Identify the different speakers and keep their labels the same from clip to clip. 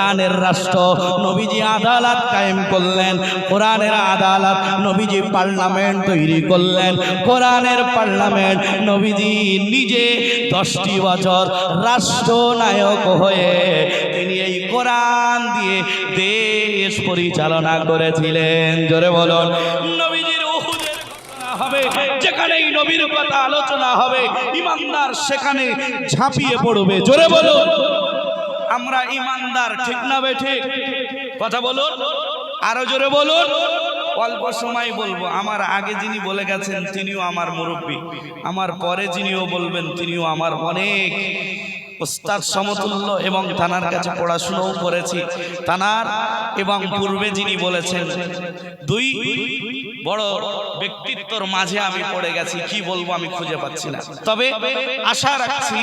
Speaker 1: কোরআনের রাষ্ট্র। নবীজি আদালত কায়েম করলেন। কোরআনের আদালত নবীজি পার্লামেন্ট তৈরি করলেন। কোরআনের পার্লামেন্ট নবীজি নিজে দশটি বছর রাষ্ট্রনায়ক হয়ে তিনি এই কোরআন দিয়ে দেশ পরিচালনা করেছিলেন। জোরে বলুন। নবীজির হবে নবীর কথা আলোচনা হবে, ইমানদার সেখানে ঝাঁপিয়ে পড়বে। জোরে বলুন। আমরা ইমানদার, ঠিক না বে ঠিক? কথা বলুন। আরও জোরে বলুন। অল্প সময় বলব। আমার আগে যিনি বলে গেছেন, তিনিও আমার মুরব্বী। আমার পরে যিনিও বলবেন, তিনিও আমার অনেক। ওস্তাদ সমতুল্য এবং তানার কাছে পড়াশুনোও করেছি। তানার এবং পূর্বে যিনি বলেছেন, দুই বড় ব্যক্তিত্বর মাঝে আমি পড়ে গেছি, কি বলব আমি খুঁজে পাচ্ছি না। তবে আশা রাখছি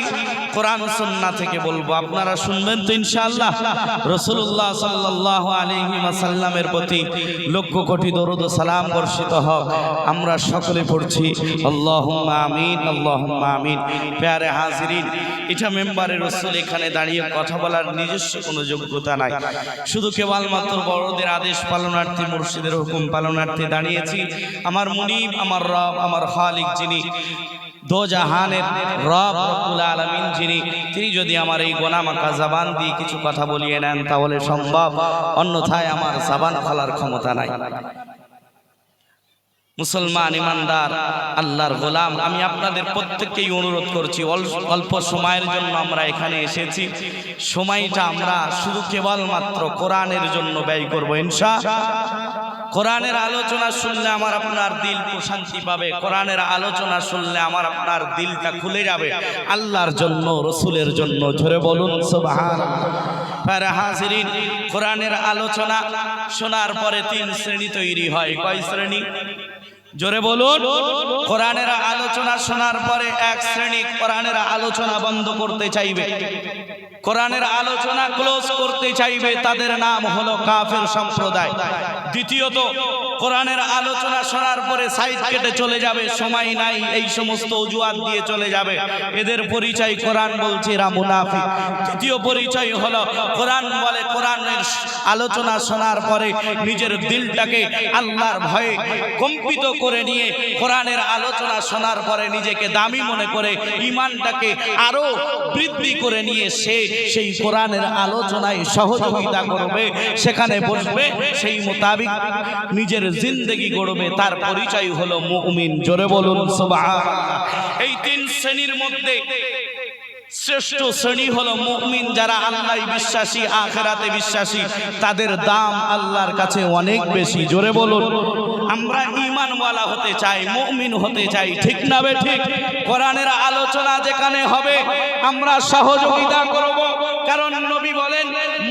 Speaker 1: কোরআন সন্না থেকে বলব, আপনারা শুনবেন তো ইনশাআল্লাহ। রসুল্লাহ সাল্লাহ আলহি সাল্লামের প্রতি লক্ষ কোটি দরুদ সালাম বর্ষিত হোক। আমরা সকলে পড়ছি আল্লাহ আমিন আল্লাহ আমিন। প্যারে হাজিরিন, এটা মেম্বারে রসুল এখানে দাঁড়িয়ে কথা বলার নিজস্ব কোনো যোগ্যতা নাই। শুধু কেবলমাত্র বড়দের আদেশ পালনার্থী, মুর্শিদের হুকুম পালনার্থী দাঁড়িয়েছি আমার মুনিব, আমার রব, আমার খালিক যিনি দো জাহানের রব রব্বুল আলামিন যিনি, তিনি যদি আমার এই গোলামাকা জাবান দিয়ে কিছু কথা বলিয়ে নেন, তাহলে সম্ভব। অন্যথায় আমার জাবান খোলার ক্ষমতা নাই। মুসলমান, ইমানদার, আল্লাহর গোলাম, আমি আপনাদের প্রত্যেককেই অনুরোধ করছি অল- অল্প সময়ের জন্য আমরা এখানে এসেছি। সময়টা আমরা শুধু কেবলমাত্র কোরআনের জন্য ব্যয় করব, ইনশা। কোরআনের আলোচনা শুনলে আমার আপনার দিল প্রশান্তি পাবে। কোরআনের আলোচনা শুনলে আমার আপনার দিলটা খুলে যাবে। আল্লাহর জন্য, রসুলের জন্য ঝরে বলুন সুবহান কোরআনের আলোচনা শোনার পরে তিন শ্রেণি তৈরি হয়। কয় শ্রেণি? জোরে বলুন, কোরআনের আলোচনা শোনার পরে এক শ্রেণি কোরআনের আলোচনা বন্ধ করতে চাইবে। কোরআনের আলোচনা ক্লোজ করতে চাইবে তাদের নাম হলো কাফের সম্প্রদায়। দ্বিতীয়ত কোরআনের আলোচনা শোনার পরে সাইড কেটে চলে যাবে, সময় নাই, এই সমস্ত অজুহাত দিয়ে চলে যাবে। এদের পরিচয় কোরআন বলছে, এরা মুনাফিক। তৃতীয় পরিচয় হলো, কোরআন বলে, কোরআনের আলোচনা শোনার পরে নিজের দিলটাকে আল্লাহর ভয়ে কম্পিত করে নিয়ে কোরআনের আলোচনা শোনার পরে নিজেকে দামি মনে করে ইমানটাকে আরও বৃদ্ধি করে নিয়ে সে সেই কোরআনের আলোচনায় সহযোগিতা করবে, সেখানে বসবে। সেই মোতাবিক নিজের জিন্দগি গড়বে তার পরিচয় হলো মুমিন। জোরে বলুন এই তিন শ্রেণির মধ্যে শ্রেষ্ঠ শ্রেণি হলো মুমিন, যারা আল্লাহ বিশ্বাসী, আখেরাতে বিশ্বাসী। তাদের দাম আল্লাহর কাছে অনেক বেশি। জোরে বলুন, আমরা ইমানওয়ালা হতে চাই, মুমিন হতে চাই, ঠিক না বে ঠিক? কোরআনের আলোচনা যেখানে হবে, আমরা সহযোগিতা করব, কারণ নবী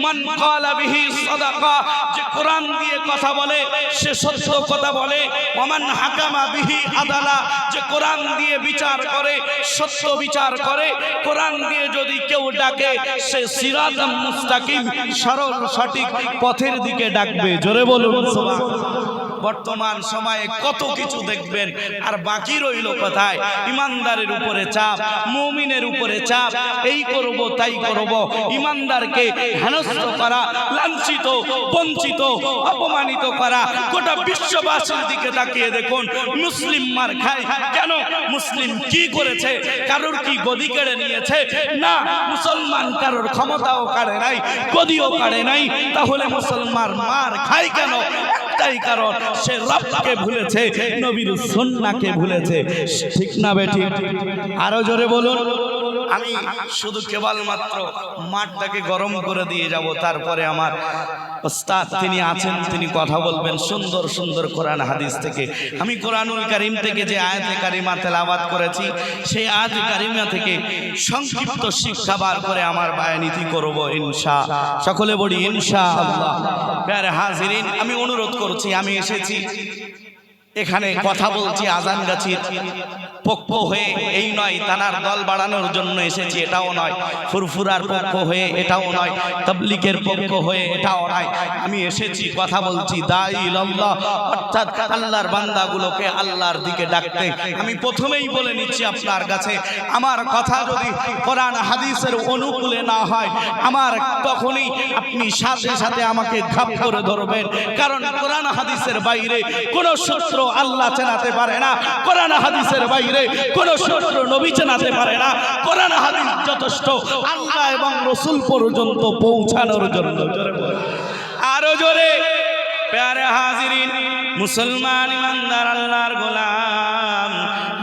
Speaker 1: মান ক্বালা বিহি সাদাকা, যে কোরআন দিয়ে কথা বলে, সে সত্য কথা বলে। ওমান হাকামা বিহি আদালা, যে কোরআন দিয়ে বিচার করে, সত্য বিচার করে। কোরআন দিয়ে যদি কেউ ডাকে, সে সিরাত মুস্তাকিম, সরল সঠিক পথের দিকে ডাকবে। জোরে বলুন, সুবহানাল্লাহ। বর্তমান সময়ে কত কিছু দেখবেন, আর বাকি রইল কোথায়? ইমানদারের উপরে চাপ, মুমিনের উপরে চাপ, এই করব, তাই করব। ইমানদারকে হেনস্থ করা, লাঞ্ছিত, বঞ্চিত, অপমানিত করা, গোটা বিশ্ববাসীর দিকে তাকিয়ে দেখুন, মুসলিম মার খায়। কেন? মুসলিম কি করেছে? কারোর কি গদি কেড়ে নিয়েছে? না, মুসলমান কারোর ক্ষমতাও কাড়ে নাই, গদিও কাড়ে নাই, তাহলে মুসলমান মার খায় কেন? একটাই কারণ সে রবকে ভুলেছে নবীর সুন্নাহকে ভুলেছে। ঠিক না বেটি আরও জোরে বলুন। আমি শুধু কেবলমাত্র মাঠটাকে গরম করে দিয়ে যাব, তারপরে আমার ওস্তাদ তিনি আছেন, তিনি কথা বলবেন সুন্দর সুন্দর কোরআন হাদিস থেকে। আমি কোরআনুল কারিম থেকে যে আয়াতে কারিমা তেলাওয়াত করেছি, সেই আয়াতে কারিমা থেকে সংক্ষিপ্ত শিক্ষা বার করে আমার বায়ানীতি করব, ইনশা। সকলে বলি, ইনশা আল্লাহ। হাজিরিন, আমি অনুরোধ করছি, আমি এসেছি। এখানে কথা বলছি আজান গাছির পক্ষ হয়ে এই নয় তানার দল বাড়ানোর জন্য এসেছি এটাও নয়। ফুরফুরার পক্ষ হয়ে এটাও নয় তবলিকের পক্ষ হয়ে এটাও নয়। আমি এসেছি কথা বলছি দাই লল্লাহ অর্থাৎ আল্লাহর বান্দাগুলোকে আল্লাহর দিকে ডাকতে। আমি প্রথমেই বলে নিচ্ছি আপনার কাছে আমার কথা যদি কোরআন হাদিসের অনুকূলে না হয় আমার তখনই আপনি সাথে সাথে আমাকে ঘাপ করে ধরবেন। কারণ কোরআন হাদিসের বাইরে কোনো সূত্র আল্লাহ চেনাতে পারে না। কোরআন হাদিসের বাইরে কোন শত্রু নবী চেনাতে পারে না। কোরআন হাদিস যথেষ্ট। আল্লাহ এবং রসুল পর্যন্ত পৌঁছানোর জন্য। আরও জোরে। প্যারে হাজিরিন, মুসলমান ইমানদার আল্লাহর গোলাম।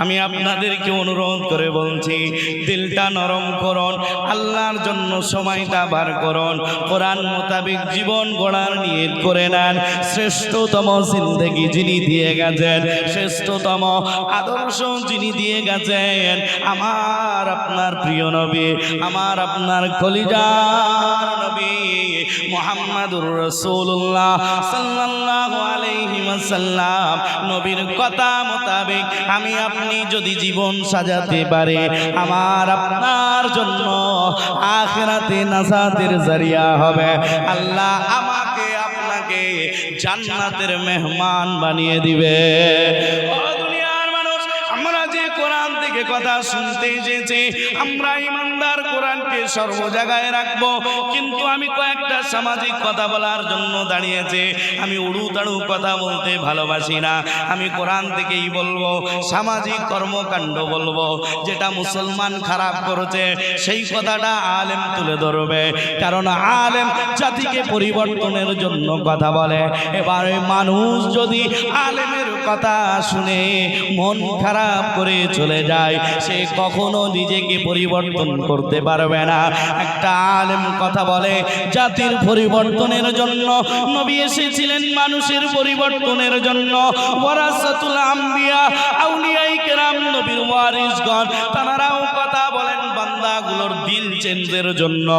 Speaker 1: আমি আপনাদেরকে অনুরোধ করে বলছি, দিলটা নরম করুন, আল্লাহর জন্য সময়টা বার করুন, কোরআন মোতাবেক জীবন গড়ার নিয়ত করে নেন। শ্রেষ্ঠতম জিন্দগি যিনি দিয়ে গেছেন, শ্রেষ্ঠতম আদর্শ যিনি দিয়ে গেছেন, আমার আপনার প্রিয় নবী, আমার আপনার কলিজার নবী। মোহাম্মদুর রসুল্লাহ সাল্লাল্লাহু আলাইহি ওয়াসাল্লাম। নবীর কথা মোতাবেক আমি আপনি যদি জীবন সাজাতে পারে, আমার আপনার জন্য আখিরাতে নাজাতের জারিয়া হবে। আল্লাহ আমাকে আপনাকে জান্নাতের মেহমান বানিয়ে দিবে। কথা শুনতে এসেছি আমরা ইমানদার কোরআনকে সর্ব জায়গায় রাখব। কিন্তু আমি কয়েকটা সামাজিক কথা বলার জন্য দাঁড়িয়েছে। আমি উড়ু তাড়ু কথা বলতে ভালোবাসি না। আমি কোরআন থেকেই বলব, সামাজিক কর্মকাণ্ড বলব। যেটা মুসলমান খারাপ করেছে, সেই কথাটা আলেম তুলে ধরবে। কারণ আলেম জাতিকে পরিবর্তনের জন্য কথা বলে। এবারে মানুষ যদি আলেমের কথা শুনে মন খারাপ করে চলে যায় সে কখনো নিজেকে পরিবর্তন করতে পারবে না। একটা আলেম কথা বলে, জাতির পরিবর্তনের জন্য, নবী এসেছিলেন মানুষের পরিবর্তনের জন্য। ওয়ারাসাতুল আম্বিয়া, আউলিয়াই কেরাম, নবীর ওয়ারিসগণ, তারাও কথা বলেন বান্দাগুলোর দিল চেঞ্জের জন্য।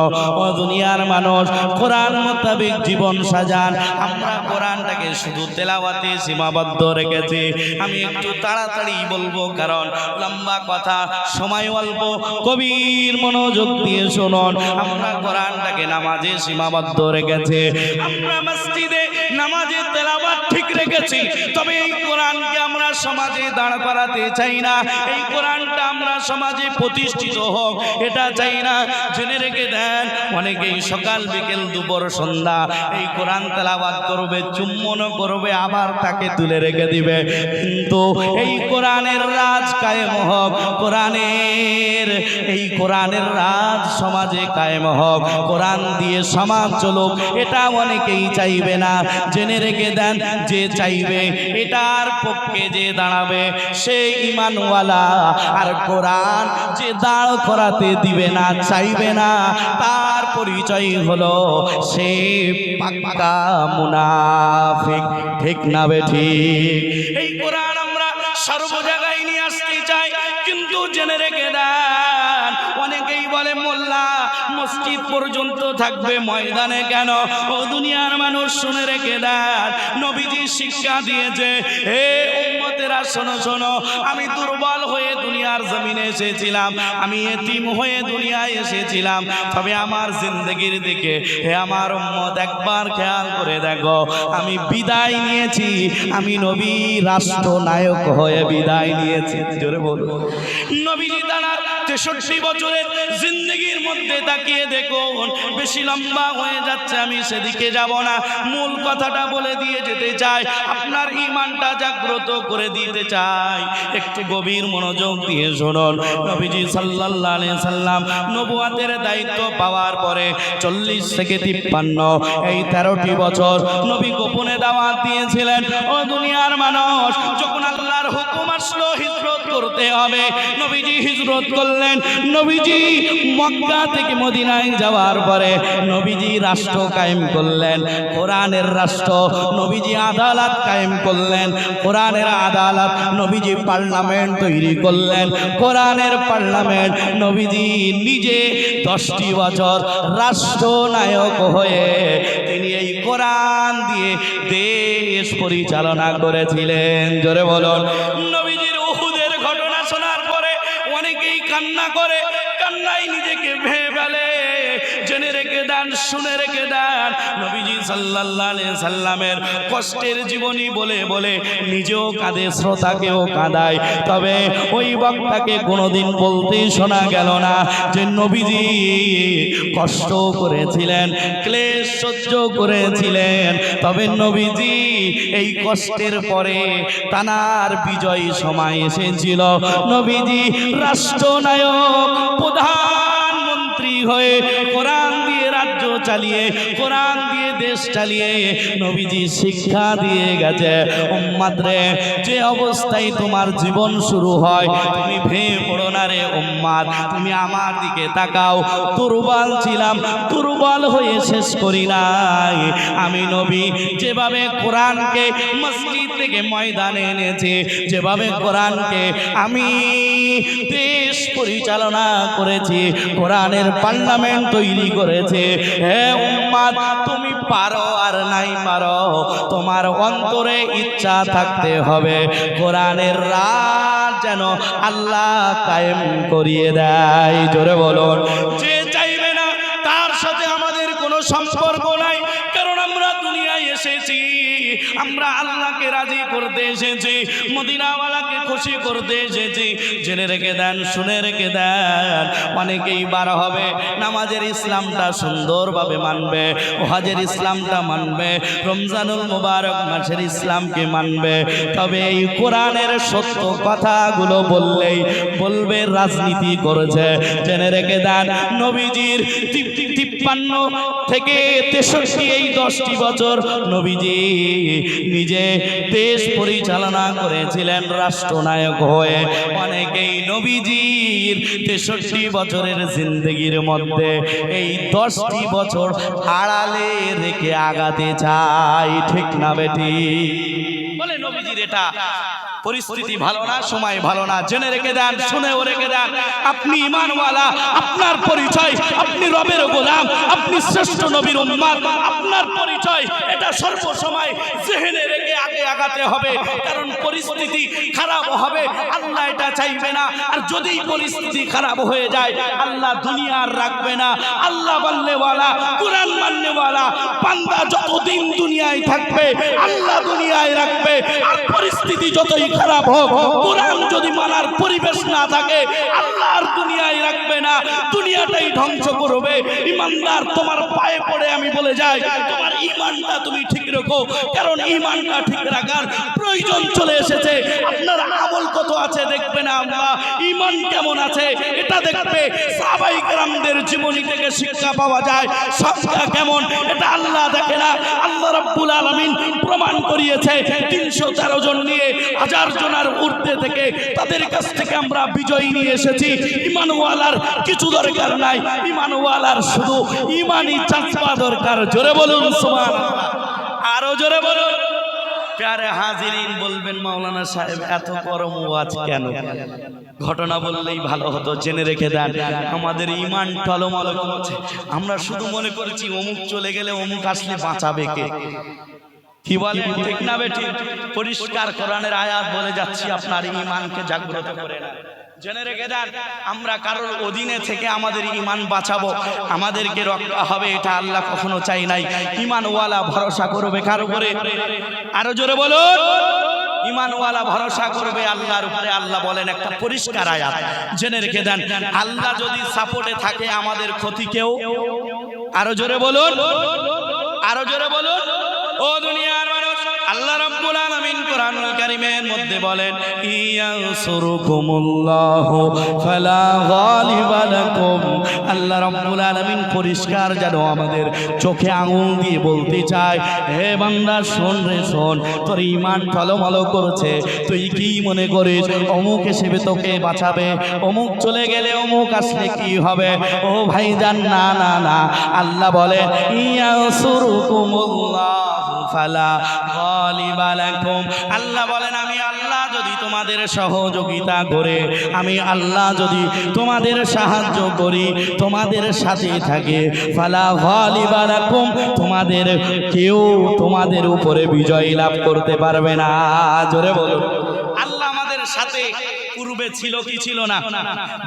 Speaker 1: ও দুনিয়ার মানুষ, কোরআন মোতাবেক জীবন সাজান। আমরা কোরআনটাকে শুধু তেলাওয়াতে সীমাবদ্ধ রেখেছি। আমি একটু তাড়াতাড়ি বলব, কারণ লম্বা কথা, সময় অল্প কবির মনোযোগ দিয়ে শুনুন। আমরা কোরআনটাকে নামাজে সীমাবদ্ধ রেখেছি। আমরা মসজিদে নামাজে ঠিক রেখেছি তবে এই কোরআনকে আমরা সমাজে দাঁড় করাতে চাই না। এই কোরআনটা আমরা সমাজে প্রতিষ্ঠিত হোক, এটা চাই না। জেনে রেখে দেন, অনেকেই সকাল, বিকেল, দুপুর, সন্ধ্যা এই কোরআন তেলাওয়াত করবে চুম্বনও করবে, আবার তাকে তুলে রেখে দিবে। কিন্তু এই কোরআনের রাজ কায়েম হোক, কোরআনের, এই কোরআনের রাজ সমাজে কায়েম হোক, কোরআন দিয়ে সমাজ চলুক, এটা অনেকেই চাইবে না। জেনে রেখে দেন, যে চাইবে, এটার পক্ষে যে দাঁড়াবে সে ইমানওয়ালা আর কোরআন যে দাঁড় করাতে দিবে না, চাইবে না, তার পরিচয় হলো সে পাক্কা মুনাফিক। ঠিক না বে ঠিক? এই কোরআন আমরা সর্ব জায়গায় নিয়ে আসতে চাই, কিন্তু জেনে রেখে পর্যন্ত থাকবে ময়দানে কেন? ও দুনিয়ার মানুষ শুনে রেখে দেন। নবীজি শিক্ষা দিয়েছে, হে উম্মতেরা শোনো শোনো, আমি দুর্বল হয়ে দুনিয়ার জমিনে এসেছিলাম, আমি এতিম হয়ে দুনিয়ায় এসেছিলাম। তবে আমার জিন্দগির দিকে, হে আমার উম্মত, একবার খেয়াল করে দেখো, আমি বিদায় নিয়েছি, আমি নবী রাষ্ট্রনায়ক হয়ে বিদায় নিয়েছি। জোরে বলো নবীজি তার তেষট্টি বছরের জিন্দগির মধ্যে তাকিয়ে দেখুন, বেশি লম্বা হয়ে যাচ্ছে, আমি সেদিকে যাব না। মূল কথাটা বলে দিয়ে যেতে চাই, আপনার ইমানটা জাগ্রত করে দিতে চাই। একটু গভীর মনোযোগ দিয়ে শুনুন, নবীজি সাল্লাল্লাহু আলাইহি সাল্লাম নবুয়াতের দায়িত্ব পাওয়ার পরে চল্লিশ থেকে তিপ্পান্ন, এই তেরোটি বছর নবী গোপনে দাওয়াত দিয়েছিলেন, ও দুনিয়ার মানুষ, যখন আল্লাহর হুকুম আসলো, হিজরত করতে হবে। নবীজি হিজরত করলেন নবীজি মক্কা থেকে মদিনায় যাওয়ার পরে নবীজি রাষ্ট্র কায়েম করলেন, কোরআনের রাষ্ট্র, নবীজি আদালত কায়েম করলেন, কোরআনের আদালত নবীজি পার্লামেন্ট তৈরি করলেন, কোরআনের পার্লামেন্ট নবীজি নিজে দশটি বছর রাষ্ট্রনায়ক হয়ে তিনি এই কোরআন দিয়ে দেশ পরিচালনা করেছিলেন। জোরে বলুন নবীজির শুনে রেখে দেন। নবীজি সাল্লাল্লাহু সাল্লামের কষ্টের জীবনী বলে বলে নিজেও কাঁদে, শ্রোতাকেও কাঁদায়। তবে ওই বক্তাকে কোনোদিন বলতে শোনা গেল না যে নবীজি কষ্ট করেছিলেন, ক্লেশ সহ্য করেছিলেন। তবে নবীজি এই কষ্টের পরে তানার বিজয় সময় এসেছিল। নবীজি রাষ্ট্রনায়ক, প্রধানমন্ত্রী হয়ে কোরআন চালিয়ে, কোরআন দিয়ে দেশ চালিয়ে নবীজি শিক্ষা দিয়ে গেছে। উম্মাদ রে, যে অবস্থায় তোমার জীবন শুরু হয়, তুমি ভেঙে পড়ো না রে উম্মাদ। তুমি আমার দিকে তাকাও। দুর্বল ছিলাম, দুর্বল হয়ে শেষ করি নাই। আমি নবী, যেভাবে কোরআনকে মসজিদ থেকে ময়দানে এনেছি, যেভাবে কোরআনকে আমি দেশ পরিচালনা করেছি, কোরআনের পার্লামেন্ট তৈরি করেছে। হে উম্মাদ, তুমি পারো আর নাই পারো, তোমার অন্তরে ইচ্ছা থাকতে হবে। কোরআনের রাত যেন আল্লাহ কায়েম করিয়ে দেয়। জোরে বলুন, যে করতে এসেছি, মদিনাওয়ালাকে খুশি করতে এসেছি। জেনে রেখে দেন, শুনে রেখে দেন, অনেকেই বার হবে। নামাজের ইসলামটা সুন্দরভাবে মানবে ওহাজের ইসলামটা মানবে, রমজানুল মুবারক মাসের ইসলামকে মানবে। তবে এই কোরআনের সত্য কথাগুলো বললেই বলবে, রাজনীতি করেছে। জেনে রেখে দেন, নবীজির তিপ- তিপ- তিপ্পান্ন থেকে তেষট্টি এই দশটি বছর নবীজি নিজে দেশ পরিচালনা করেছিলেন রাষ্ট্রনায়ক হয়ে অনেকেই নবীজির তেষট্টি বছরের জিন্দগির মধ্যে এই দশটি বছর আড়ালে রেখে আগাতে চাই, ঠিক না বেটি? বলে নবীজির এটা পরিস্থিতি ভালো না, সময় ভালো না। জেনে রেখে দেন, শুনেও রেখে দেন, আপনি ইমানওয়ালা, আপনার পরিচয়, আপনি রবের গোলাম, আপনি শ্রেষ্ঠ নবীর উম্মাদ, আপনার পরিচয়, এটা সর্বসময় জেহেনে আগাতে হবে, কারণ পরিস্থিতি খারাপ হবে, আল্লাহ এটা চাইবে না। আর যদি পরিস্থিতি খারাপ হয়ে যায়, আল্লাহ দুনিয়া আর রাখবে না। আল্লাহ মাননেওয়ালা কোরআন মাননেওয়ালা পান্দা যতদিন দুনিয়ায় থাকবে, আল্লাহ দুনিয়ায় রাখবে। আর পরিস্থিতি যতই খারাপ হোক, কোরআন যদি মানার পরিবেশ না থাকে, আল্লাহ আর দুনিয়ায় রাখবে না। দুনিয়াটাই ধ্বংস করবে। ইমানদার তোমার পায়ে পড়ে আমি বলে যাই, তোমার ইমানটা তুমি ঠিক রাখো। কারণ ইমানটা ঠিক রাখার প্রয়োজন চলে এসেছে। আপনার আমল কত আছে দেখবে না আল্লাহ ইমান কেমন আছে? এটা দেখবে। সাহাবাই গ্রামদের জীবনী থেকে শিক্ষা পাওয়া যায়, সংখ্যা কেমন? এটা আল্লাহ দেখে না। আল্লাহ রাব্বুল আলামিন প্রমাণ করিয়েছে। তিনশো তেরো জন নিয়ে হাজার জনের ঊর্ধ্বে থেকে তাদের কাছ থেকে আমরা বিজয়ী নিয়ে এসেছি। ইমানওয়ালার কিছু দরকার নাই। ইমানওয়ালার শুধু ইমানই চাচপা দরকার। জোরে বলুন সুবহান আরও জোরে বলুন। প্যারে হাজিরিন বলবেন, মাওলানা সাহেব, এত গরম ওয়াজ কেন? ঘটনা বললেই ভালো হতো, জেনে রেখে দেন। আমাদের ইমান টলমল করছে আমরা শুধু মনে করছি, অমুক চলে গেলে অমুক আসলে বাঁচাবে কে? কি বলে? ঠিক না বেটি পরিষ্কার কোরআনের আয়াত বলে যাচ্ছি, আপনার ইমানকে জাগ্রত করে না। জেনে রেখে দেন আমরা কারোর অধীনে থেকে আমাদের ইমান বাঁচাবো। আমাদেরকে রক্ষা হবে, এটা আল্লাহ কখনো চাই নাই। ইমানওয়ালা ভরসা করবে কার উপরে? আরও জোরে বলুন। ইমানওয়ালা ভরসা করবে আল্লাহর উপরে। আল্লাহ বলেন একটা পরিষ্কার আয়াত। জেনে রেখে দেন আল্লাহ যদি সাপোর্টে থাকে আমাদের ক্ষতি কেউ? আরও জোরে বলুন। আরও জোরে বলুন। ও মানুষ আল্লাহ রাব্বুল আলামিন কোরআনুল কারীমের মধ্যে বলেন, ইয়ানসুরুকুমুল্লাহু ফালা গালিবা লাকুম। আল্লাহ রাব্বুল আলামিন পরিষ্কার যেন আমাদের চোখে আঙুল দিয়ে বলতে চায়, হে বান্দা, শোন রে, শোন, তোর ঈমান টলমল করছে, তুই কি মনে করিস, অমুক এসে তোকে বাঁচাবে, অমুক চলে গেলে অমুক আসলে কি হবে? ও ভাইজান, না না না, আল্লাহ বলে, ইয়ানসুরুকুমুল্লাহু। ফালা গালিবা লাকুম। আল্লাহ বলেন, আমি আল্লাহ যদি তোমাদের সহযোগিতা করে, আমি আল্লাহ যদি তোমাদের সাহায্য করি, তোমাদের সাথে থাকে, ফালা গালিবা লাকুম। তোমাদের কেউ তোমাদের উপরে বিজয় লাভ করতে পারবে না। জোরে বলুন। আল্লাহ আমাদের সাথে পূর্বে ছিল কি ছিল না?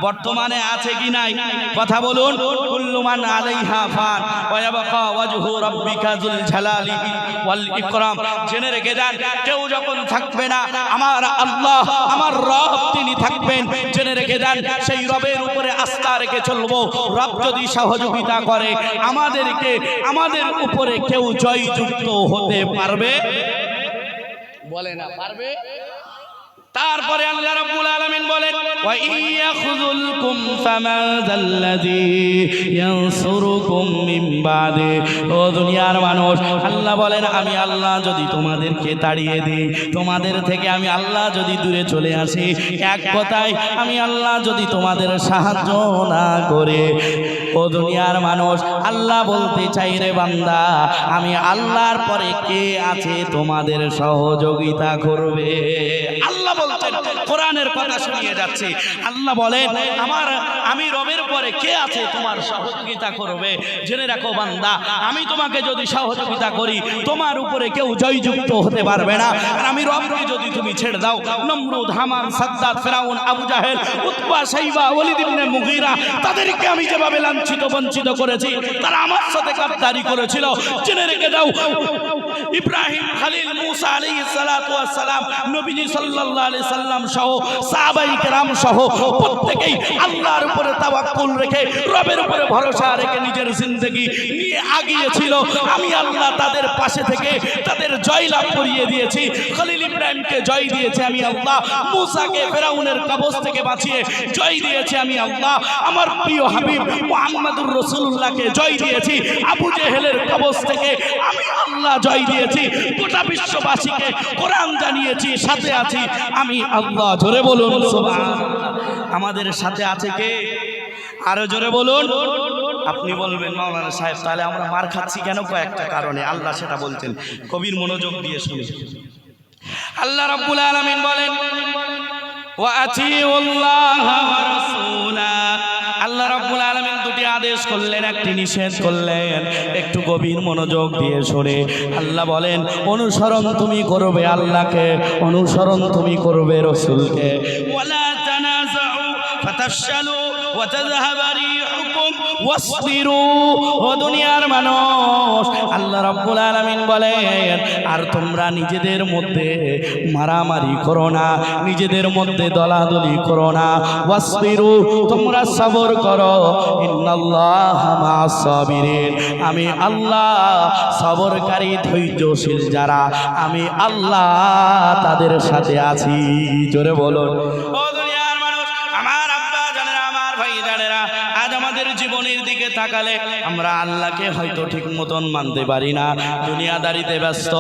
Speaker 1: বর্তমানে আছে কি নাই? কথা বলুন। কুল্লুমান আলাইহা ফান ওয়া ইয়াবকা ওয়াজহু রাব্বিকা যুল জালালি ওয়াল ইকরাম। জেনে রেখে যান, কেউ যখন থাকবে না, আমার আল্লাহ, আমার রব তিনি থাকবেন। জেনে রেখে যান, সেই রবের উপরে আস্থা রেখে চলবো। রব যদি সহযোগিতা করে, আমাদেরকে, আমাদের উপরে কেউ জয়যুক্ত হতে পারবে? বলে না, পারবে? তারপরে আল্লাহ রাব্বুল আলামিন বলেন, ওয়া ইয়াখুযুলকুম ফামাযাল্লাযী ইয়ানসুরুকুম মিন বাদে। ও দুনিয়ার মানুষ, আল্লাহ বলেন, আমি আল্লাহ যদি তোমাদেরকে তাড়িয়ে দিই, তোমাদের থেকে আমি আল্লাহ যদি দূরে চলে আসি, এক কথায় আমি আল্লাহ যদি তোমাদের সাহায্য না করে। ও দুনিয়ার মানুষ, আল্লাহ বলতে চাই রে বান্দা, আমি আল্লাহর পরে কে আছে তোমাদের সহযোগিতা করবে? আল্লাহ বলছেন কোরআনের কথা শুনিয়ে যাচ্ছে। আল্লাহ বলেন, আমার আমি রবের পরে কে আছে তোমার সহযোগিতা করবে? জেনে রাখো বান্দা, আমি তোমাকে যদি সহযোগিতা করি, তোমার উপরে কেউ জয়যুক্ত হতে পারবে না। আর আমি রবকে যদি তুমি ছেড়ে দাও, নমরুদ, হামান সাদ্দাত ফেরাউন, আবু জাহেল, উতবা সাইবা ওয়ালিদ ইবনে মুগীরা, তাদেরকে আমি যেভাবে লাঞ্ছিত, বঞ্চিত করেছি, তারা আমার সাথে গাদ্দারি করেছিল। জেনে রেখে দাও, ইব্রাহিম খালিল মুসা আলাইহিস সালাতু ওয়াস সালাম নবীজি সাল্লাল্লাহু আলাইহি সাল্লাম সহ, সাহাবাই কেরাম সহ প্রত্যেকেই আল্লাহর উপরে তাওয়াক্কুল রেখে, রবের উপরে ভরসা রেখে নিজের জিন্দেগি নিয়ে আগিয়েছিল আমি আল্লাহ তাদের পাশে থেকে তাদের জয় লাভ করিয়ে দিয়েছি। খলিল ইব্রাহিমকে জয় দিয়েছে আমি আল্লাহ। মুসাকে ফেরাউনের কবজ থেকে বাঁচিয়ে জয় দিয়েছে আমি আল্লাহ। আমার প্রিয় হাবিব মুহাম্মাদুর রাসূলুল্লাহকে জয় দিয়েছি। আবু জেহেলের কবজ থেকে আমি আল্লাহ জয় দিয়েছি। গোটা বিশ্ববাসীকে কোরআন জানিয়েছি, সাথে আছি। আমি আল্লাহ, জোরে বলুন আমাদের সাথে আছে কে? আরও জোরে বলুন। আপনি বলবেন, মাওলানা সাহেব, তাহলে আমরা মার খাচ্ছি কেন কয়েকটা কারণে? আল্লাহ সেটা বলছেন। কবির মনোযোগ দিয়ে শুনে আল্লাহ রাব্বুল আলামিন বলেন, ওয়া আতিউল্লাহ ওয়া রাসূলা। আদেশ করলেন, একটি নিষেধ করলেন। একটু গভীর মনোযোগ দিয়ে শুনে আল্লাহ বলেন, অনুসরণ তুমি করবে আল্লাহকে, অনুসরণ তুমি করবে রসুলকে। ওয়ালা তানাজাউ ফাতাশালু ওয়া তাযহাবারি। ওয়াসবিরু, ও দুনিয়ার মানুষ। আল্লাহ রাব্বুল আলামিন বলেন, আর তোমরা নিজেদের মধ্যে মারামারি করো না, নিজেদের মধ্যে দলাদলি করো না। ওয়াসবিরু, তোমরা সবর করো। ইন্নাল্লাহ মা'আস সাবিরিন। আমি আল্লাহ সবরকারী, ধৈর্যশীল যারা, আমি আল্লাহ তাদের সাথে আছি। জোরে বলুন। তাকালে আমরা আল্লাহকে হয়তো ঠিক মতন মানতে পারি না। দুনিয়াদারিতে ব্যস্ত।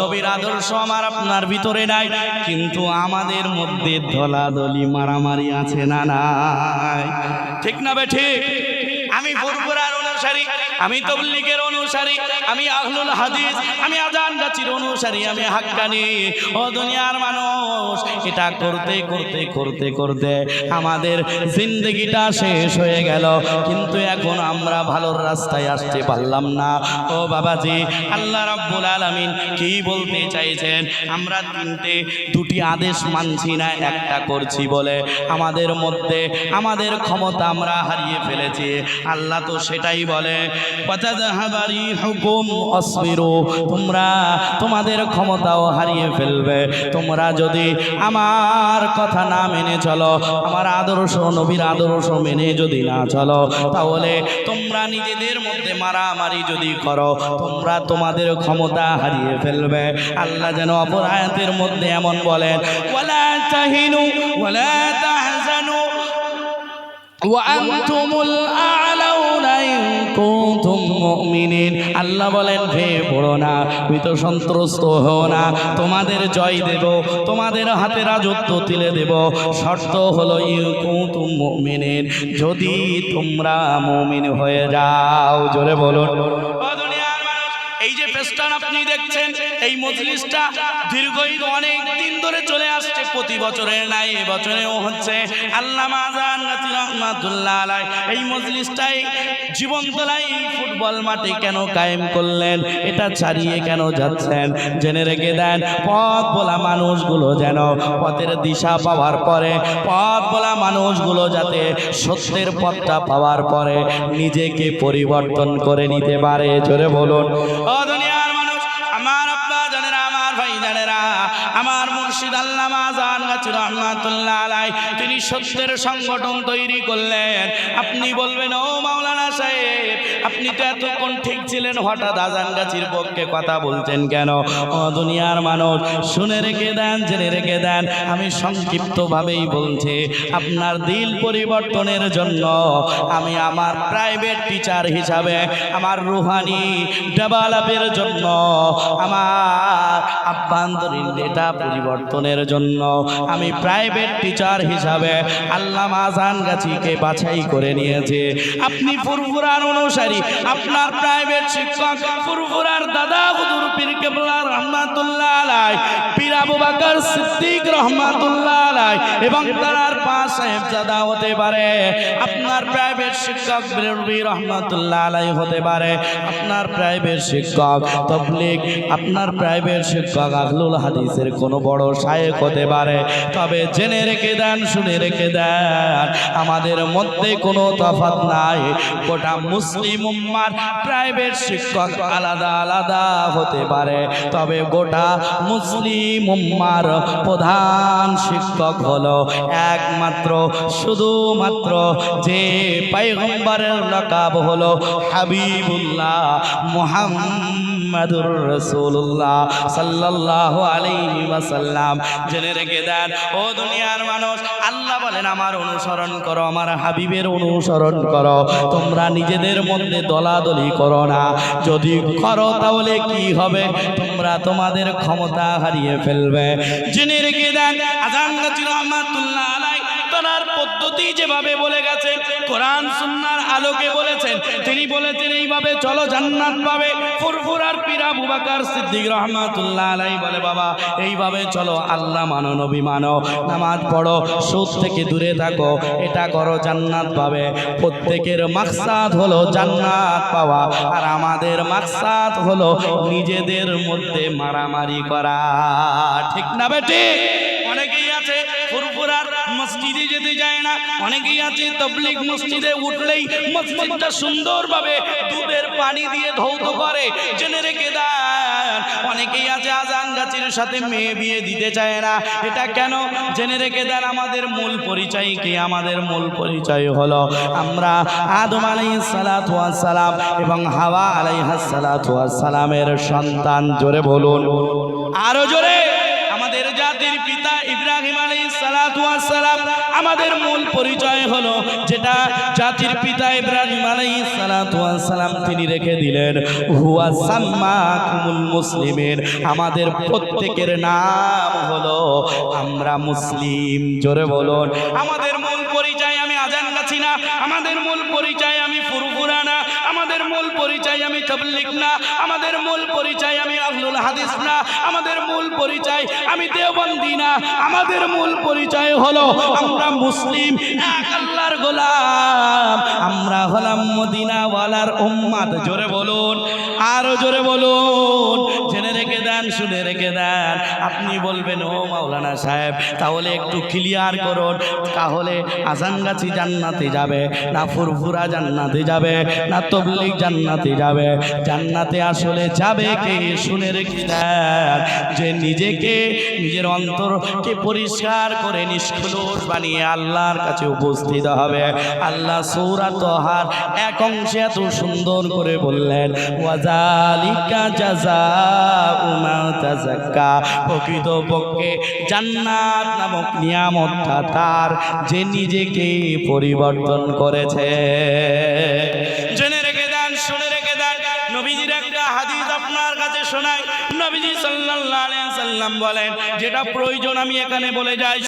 Speaker 1: নবীর আদর্শ আমার আপনার ভিতরে নাই। কিন্তু আমাদের মধ্যে দলাদলি মারামারি আছে না নাই? ঠিক না বে ঠিক? আমি ফুরফুরার অনুসারী আমি তবলিগের অনুসারী, আমি আহলুল হাদিস, আমি আজান গাছির অনুসারী, আমি হাক্কানি। ও দুনিয়ার মানুষ, এটা করতে করতে করতে করতে আমাদের জিন্দগিটা শেষ হয়ে গেল। কিন্তু এখন আমরা ভালোর রাস্তায় আসতে পারলাম না। ও বাবাজি, আল্লাহ রাব্বুল আলামিন কি বলতে চাইছেন? আমরা তিনটে, দুটি আদেশ মানছি না, একটা করছি বলে। আমাদের মধ্যে, আমাদের ক্ষমতা আমরা হারিয়ে ফেলেছি। আল্লাহ তো সেটাই বলে তোমরা তোমাদের ক্ষমতাও হারিয়ে ফেলবে তোমরা যদি আমার কথা না মেনে চলো আমার আদর্শ নবীর আদর্শ মেনে যদি না চলো তাহলে তোমরা নিজেদের মধ্যে মারামারি যদি করো তোমরা তোমাদের ক্ষমতা হারিয়ে ফেলবে আল্লাহ যেন অপর আয়াতের মধ্যে এমন বলেন ওয়ালা তাহিনু ওয়ালা তাহজানু وأنتم الأعلون إن كنتم মুমিনিন। আল্লাহ বলেন ভে পড়ো না মৃত সন্ত্রস্ত হও না। তোমাদের জয় দেব, তোমাদের হাতে রাজত্ব তুলে দেব। শর্ত হলো, ইউ কুতুম মুমিনিন। যদি তোমরা মুমিন হয়ে যাও। জোরে বলুন। এই যে ফেস্টান আপনি দেখছেন এই মজলিসটা দীর্ঘই অনেক দিন ধরে চলে আসছে, প্রতি বছরের নাই এবছরেও হচ্ছে। আল্লাহ আজান রহমাতুল্লাহ আলাই এই মজলিসটাই জীবনতলায় এই ফুটবল মাঠে কেন কায়েম করলেন? এটা ছাড়িয়ে কেন যাচ্ছেন? জেনে রেখে দেন, পথ বলা মানুষগুলো যেন পথের দিশা পাওয়ার পরে, পথ বলা মানুষগুলো যাতে সত্যের পথটা পাওয়ার পরে, নিজেকে পরিবর্তন করে নিতে পারে। জোরে বলুন। ও রহমাতুল্লাহ তিনি সত্যের সংগঠন তৈরি করলেন। আপনি বলবেন ও মাওলানা সাহেব তো এতক্ষণ ঠিক ছিলেন, হঠাৎ আজান গাছির পক্ষে কথা বলছেন কেন? দুনিয়ার মানুষ, শুনে রেখে দেন, জেনে রেখে দেন, আমি সংক্ষিপ্তভাবেই বলছি, আপনার দিল পরিবর্তনের জন্য আমি আমার প্রাইভেট টিচার হিসাবে, আমার রুহানি ডেভেলপের জন্য, আমার আভ্যন্তরীণ ডেটা পরিবর্তনের জন্য আমি প্রাইভেট টিচার হিসাবে আল্লাহ আজান গাছিকে বাছাই করে নিয়েছে। আপনি ফুরফুরার অনুসারী আপনার প্রাইভেট শিক্ষক, ফুরফুরার দাদা হুজুর পীর কেবলা রহমাতুল্লাহ আলাই পীর আবু বাকর সিদ্দিক রহমাতুল্লাহ আলাই এবং তার পাঁচ সাহেবজাদা হতে পারে, আপনার প্রাইভেট শিক্ষক বেরবি রহমাতুল্লাহ আলাই হতে পারে, আপনার প্রাইভেট শিক্ষক তবলিক আপনার প্রাইভেট শিক্ষক আহলুল হাদিসের কোনো বড় শায়েক হতে পারে, তবে জেনে রেখে দেন, শুনে রেখে দেন, আমাদের মধ্যে কোনো তফাৎ নাই, গোটা মুসলিম উম্মার প্রাইভেট শিক্ষক আলাদা আলাদা হতে পারে। তবে গোটা মুসলিম উম্মার প্রধান শিক্ষক হলো একমাত্র, শুধুমাত্র যে পাইগম্বরের লকাব হলো হাবিবুল্লাহ মুহাম্মাদুর রাসূলুল্লাহ সাল্লাল্লাহু আলাইহি ওয়াসাল্লাম। জেনে রেখে দেন, ও দুনিয়ার মানুষ, আল্লাহ বলেন, আমার অনুসরণ করো, আমার হাবিবের অনুসরণ করো। তোমরা নিজেদের মধ্যে দলাদলি করো না। যদি করো, তাহলে কি হবে? তোমরা তোমাদের ক্ষমতা হারিয়ে ফেলবে। জেনে রেখে দেন, আজান রহমাতুল্লাহ পদ্ধতি যেভাবে বলে গেছেন, কোরআন সুন্নার আলোকে বলেছেন, তিনি বলেছেন এইভাবে চলো জান্নাত পাবে। ফুরফুরার পীরা বুবাকার সিদ্দিক রহমাতুল্লাহ আলাই বলে, বাবা, এইভাবে চলো, আল্লাহ মানো, নবী মানো। নামাজ পড়ো, সুদ থেকে দূরে থাকো, এটা করো, জান্নাত পাবে। প্রত্যেকের মাকসাদ হলো জান্নাত পাওয়া, আর আমাদের মাকসাদ হলো নিজেদের মধ্যে মারামারি করা। ঠিক না ফুরফুরার মসজিদে যেতে যায় না। অনেকেই আছে তবলিগ মসজিদে উঠলেই মসজিদটা সুন্দরভাবে দুধের পানি দিয়ে ধৌত করে। জেনে রেখে দেন, অনেকেই আছে আজান গাছের সাথে মেয়ে বিয়ে দিতে চায় না। এটা কেন? জেনে রেখে দেন, আমাদের মূল পরিচয় কি? আমাদের মূল পরিচয় হলো আমরা আদম আলাইহিস সালাতু সালাম এবং হাওয়া আলাইহাস সালাতু সালামের সন্তান। জোরে বলুন। আরও জোরে। আমাদের জাতির পিতা ইব্রাহিম আলাইহিস সালাতু সালাম আমাদের মূল পরিচয় হলো যেটা জাতির পিতা ইব্রাহিম আলাইহিস সালাতু ওয়াস সালাম তিনি রেখে দিলেন। হুয়া সাম্মাকুমুল মুসলিমের আমাদের প্রত্যেকের নাম হলো, আমরা মুসলিম। জোরে বলুন। আমাদের মূল পরিচয় আমি আজান গাছি না আমাদের মূল পরিচয় আমি ফুরফুরা না আমাদের মূল পরিচয় আমি তবলিক না, আমাদের মূল পরিচয় আমি আহলুল হাদিস না, আমাদের মূল পরিচয় আমি দেওবন্দি না, আমাদের মূল পরিচয় হলো আমরা মুসলিম, এক আল্লাহর গোলাম। আমরা হলাম মদিনাওয়ালার উম্মাদ, জোরে বলুন, আরও জোরে বলুন, জেনে রেখে দেন, শুনে রেখে দেন। আপনি বলবেন, ও মাওলানা সাহেব, তাহলে একটু ক্লিয়ার করুন, তাহলে আজানগাছি জান্নাতে যাবে, না ফুরফুরা জান্নাতে যাবে, না তবলিগ জান্নাতে যাবে। জান্নাতে আসলে যাবে কে শুনে রেখে যে নিজেকে, নিজের অন্তরকে পরিষ্কার করে নিষ্কলুষ বানিয়ে আল্লাহর কাছে উপস্থিত হবে। আল্লাহ সৌরাত হার এক অংশে এত সুন্দর করে বললেন ওয়াজালিকা জাজা উমা প্রকৃত পক্ষে জান্নাত নামক নিয়ামতটা তার, যে নিজেকে পরিবর্তন করেছে। বলেন যেটা প্রয়োজন আমি এখানে বলে যাই